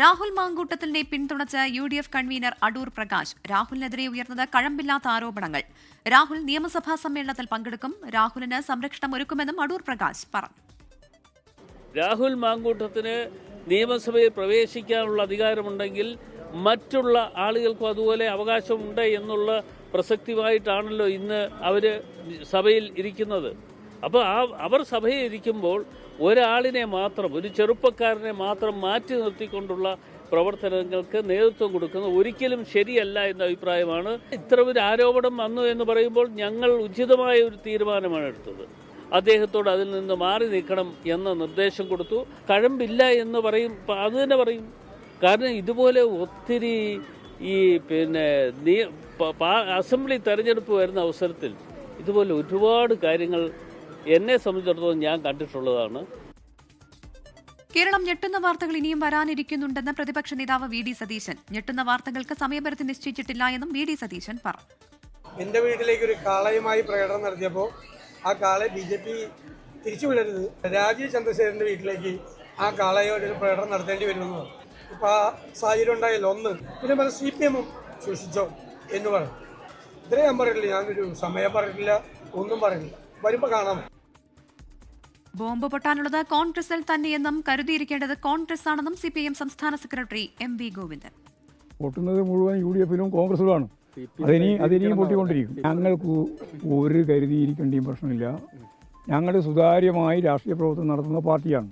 രാഹുൽ മാങ്കൂട്ടത്തിലിനെ പിന്തുണച്ച U D F convener Adoor Prakash രാഹുലിനെതിരെ ഉയർന്നത് കഴമ്പില്ലാത്ത ആരോപണങ്ങൾ. രാഹുൽ നിയമസഭാ സമ്മേളനത്തിൽ പങ്കെടുക്കും. രാഹുലിന് സംരക്ഷണം ഒരുക്കുമെന്നും അടൂർ പ്രകാശ് പറഞ്ഞു. രാഹുൽ മാങ്കൂട്ടത്തിന് നിയമസഭയിൽ പ്രവേശിക്കാനുള്ള അധികാരമുണ്ടെങ്കിൽ മറ്റുള്ള ആളുകൾക്കും അതുപോലെ അവകാശമുണ്ട് എന്നുള്ള പ്രസക്തിയായിട്ടാണല്ലോ ഇന്ന് അവർ സഭയിൽ ഇരിക്കുന്നത്. അപ്പോൾ ആ അവർ സഭയിൽ ഇരിക്കുമ്പോൾ ഒരാളിനെ മാത്രം ഒരു ചെറുപ്പക്കാരനെ മാത്രം മാറ്റി നിർത്തിക്കൊണ്ടുള്ള പ്രവർത്തനങ്ങൾക്ക് നേതൃത്വം കൊടുക്കുന്നത് ഒരിക്കലും ശരിയല്ല എന്ന അഭിപ്രായമാണ്. ഇത്ര ഒരു ആരോപണം വന്നു എന്ന് പറയുമ്പോൾ ഞങ്ങൾ ഉചിതമായ ഒരു തീരുമാനമാണ് എടുത്തത്. അദ്ദേഹത്തോട് അതിൽ നിന്ന് മാറി നിൽക്കണം എന്ന നിർദ്ദേശം കൊടുത്തു. കഴമ്പില്ല എന്ന് പറയും അത് തന്നെ പറയും. കാരണം ഇതുപോലെ ഒത്തിരി ഈ പിന്നെ അസംബ്ലി തെരഞ്ഞെടുപ്പ് വരുന്ന അവസരത്തിൽ ഇതുപോലെ ഒരുപാട് കാര്യങ്ങൾ എന്നെ സംബന്ധിച്ചിടത്തോളം ഞാൻ കണ്ടിട്ടുള്ളതാണ്. കേരളം ഞെട്ടുന്ന വാർത്തകൾ ഇനിയും വരാനിരിക്കുന്നുണ്ടെന്ന് പ്രതിപക്ഷ നേതാവ് വി ഡി സതീശൻ. ഞെട്ടുന്ന വാർത്തകൾക്ക് സമയപരിധി നിശ്ചയിച്ചിട്ടില്ല എന്നും വി ഡി സതീശൻ പറഞ്ഞു. എന്റെ വീട്ടിലേക്ക് ഒരു കാളയുമായി പ്രകടനം നടത്തിയപ്പോൾ ആ കാളെ ബി ജെ പി തിരിച്ചുവിടരുത് രാജീവ് ചന്ദ്രശേഖരന്റെ വീട്ടിലേക്ക് ആ കാളയോട് ഒരു പ്രകടനം നടത്തേണ്ടി വരുമെന്ന് പറഞ്ഞു. ഇപ്പോൾ ആ സാഹചര്യം ഉണ്ടായല്ലോ. ഒന്ന് പിന്നെ പറഞ്ഞ സി പി എമ്മും സൂക്ഷിച്ചോ എന്ന് പറഞ്ഞു. ഇത്രയും ഞാൻ പറഞ്ഞിട്ടില്ല. ഞാനൊരു സമയം പറഞ്ഞിട്ടില്ല. ഒന്നും പറഞ്ഞില്ല വരുമ്പോൾ കാണാം. ബോംബ് പൊട്ടാനുള്ളത് കോൺഗ്രസിൽ തന്നെയെന്നും കരുതിയിരിക്കേണ്ടത് കോൺഗ്രസ് ആണെന്നും സി പി എം സംസ്ഥാന സെക്രട്ടറി എം വി ഗോവിന്ദൻ. പൊട്ടുന്നത് മുഴുവൻ യു ഡി എഫിലും കോൺഗ്രസിലുമാണ് അതിനി അതിനിയും പൊട്ടിക്കൊണ്ടിരിക്കും. ഞങ്ങൾക്ക് ഒരു കരുതിയിരിക്കേണ്ടിയും പ്രശ്നമില്ല. ഞങ്ങൾ സുതാര്യമായി രാഷ്ട്രീയ പ്രവർത്തനം നടത്തുന്ന പാർട്ടിയാണ്.